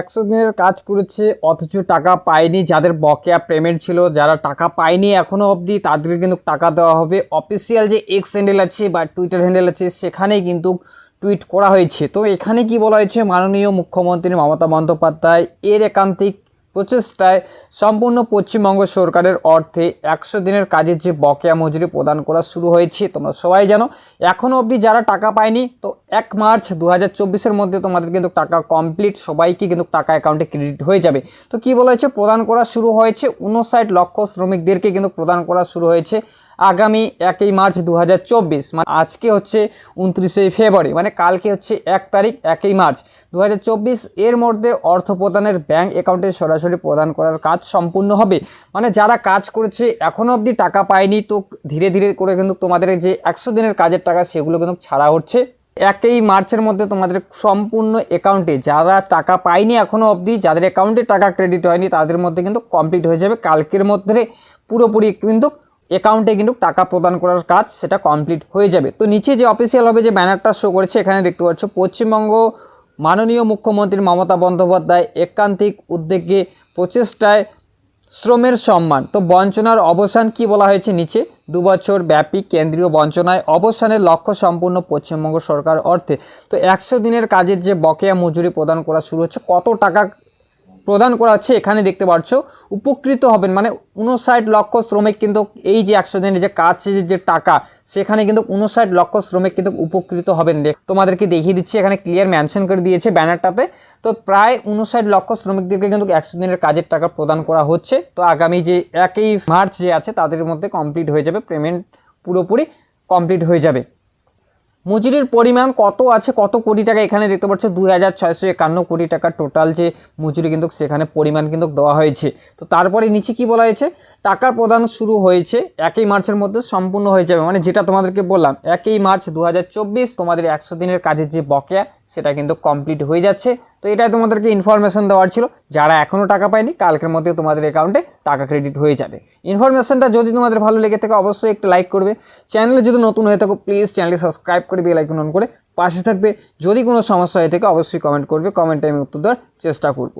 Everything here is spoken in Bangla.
একশো দিনের কাজ করেছে, অথচ টাকা পায়নি যাদের বকেয়া পেমেন্ট ছিল। যারা টাকা পায়নি এখনও অবধি তাদের কিন্তু টাকা দেওয়া হবে। অফিসিয়াল যে এক্স হ্যান্ডেল আছে বা টুইটার হ্যান্ডেল আছে সেখানে কিন্তু টুইট করা হয়েছে। তো এখানে কি বলা হয়েছে? মাননীয় মুখ্যমন্ত্রী মমতা বন্দ্যোপাধ্যায় এর একান্তিক প্রচেষ্টায় সম্পূর্ণ পশ্চিমবঙ্গ সরকারের অর্থে একশো দিনের কাজের যে বকেয়া মজুরি প্রদান করা শুরু হয়েছে, তোমরা সবাই জানো। এখনও অবধি যারা টাকা পায়নি, তো এক মার্চ দু হাজার মধ্যে তোমাদের কিন্তু টাকা কমপ্লিট সবাইকে কিন্তু টাকা অ্যাকাউন্টে ক্রেডিট হয়ে যাবে। তো কি বলা হয়েছে প্রদান করা শুরু হয়েছে উনষাট লক্ষ শ্রমিকদেরকে কিন্তু প্রদান করা শুরু হয়েছে। আগামী একই মার্চ দু হাজার চব্বিশ মানে আজকে হচ্ছে উনত্রিশে ফেব্রুয়ারি মানে কালকে হচ্ছে এক তারিখ, একই মার্চ। দু হাজার চব্বিশ এর মধ্যে অর্থ প্রদানের ব্যাংক অ্যাকাউন্টে সরাসরি প্রদান করার কাজ সম্পূর্ণ হবে। মানে যারা কাজ করেছে এখনও অবধি টাকা পায়নি, তো ধীরে ধীরে করে কিন্তু তোমাদের যে একশো দিনের কাজের টাকা, সেগুলো কিন্তু ছাড়া হচ্ছে। একই মার্চের মধ্যে তোমাদের সম্পূর্ণ অ্যাকাউন্টে যারা টাকা পায়নি এখনও অবধি, যাদের অ্যাকাউন্টে টাকা ক্রেডিট হয়নি, তাদের মধ্যে কিন্তু কমপ্লিট হয়ে যাবে। কালকের মধ্যে পুরোপুরি কিন্তু অ্যাকাউন্টে কিন্তু টাকা প্রদান করার কাজ সেটা কমপ্লিট হয়ে যাবে। তো নিচে যে অফিসিয়াল হবে যে ব্যানারটা শো করেছে, এখানে দেখতে পাচ্ছ, পশ্চিমবঙ্গ মাননীয় মুখ্যমন্ত্রী মমতা বন্দ্যোপাধ্যায় একান্তিক উদ্যোগে প্রচেষ্টায় শ্রমের সম্মান। তো বঞ্চনার অবসান কি বলা হয়েছে নিচে? দু বছর ব্যাপী কেন্দ্রীয় বঞ্চনায় অবসানের লক্ষ্য সম্পূর্ণ পশ্চিমবঙ্গ সরকার অর্থে। তো একশো দিনের কাজের যে বকেয়া মজুরি প্রদান করা শুরু হচ্ছে, কত টাকা প্রদান করা হচ্ছে এখানে দেখতে পাচ্ছ উপকৃত হবেন মানে উনষাট লক্ষ শ্রমিক কিন্তু এই যে একশো দিনের যে কাজ, যে টাকা, সেখানে কিন্তু উনষাট লক্ষ শ্রমিক কিন্তু উপকৃত হবেন। দেখ, তোমাদেরকে দেখিয়ে দিচ্ছি, এখানে ক্লিয়ার মেনশন করে দিয়েছে ব্যানারটাতে। তো প্রায় উনষাট লক্ষ শ্রমিকদেরকে কিন্তু একশো দিনের কাজের টাকা প্রদান করা হচ্ছে। তো আগামী যে একই মার্চ যে আছে, তাদের মধ্যে কমপ্লিট হয়ে যাবে পেমেন্ট পুরোপুরি কমপ্লিট হয়ে যাবে। মজুরির পরিমাণ কত আছে? কত কোটি টাকা? এখানে দেখতে পাচ্ছ দুই হাজার ছয়শো একান্ন কোটি টাকা টোটাল যে মজুরি কিন্তু সেখানে পরিমাণ কিন্তু দেওয়া হয়েছে। তো তারপরে নিচে কি বলা হয়েছে? টাকা প্রদান শুরু হয়েছে, একই মার্চের মধ্যে সম্পূর্ণ হয়ে যাবে। মানে যেটা তোমাদেরকে বললাম, একই মার্চ দু হাজার চব্বিশ তোমাদের একশো দিনের কাজের যে বকেয়া সেটা কিন্তু কমপ্লিট হয়ে যাচ্ছে। তো এটাই তোমাদেরকে ইনফরমেশন দেওয়ার ছিল। যারা এখনও টাকা পায়নি, কালকের মধ্যে তোমাদের অ্যাকাউন্টে টাকা ক্রেডিট হয়ে যাবে। ইনফরমেশনটা যদি তোমাদের ভালো লেগে থাকে, অবশ্যই একটু লাইক করবে। চ্যানেলে যদি নতুন হয়ে থাকো প্লিজ চ্যানেলে সাবস্ক্রাইব করে বেল আইকন অন করে পাশে থাকবে। যদি কোনো সমস্যা হয়ে থাকে, অবশ্যই কমেন্ট করবে। কমেন্টে আমি উত্তর দেওয়ার চেষ্টা করব।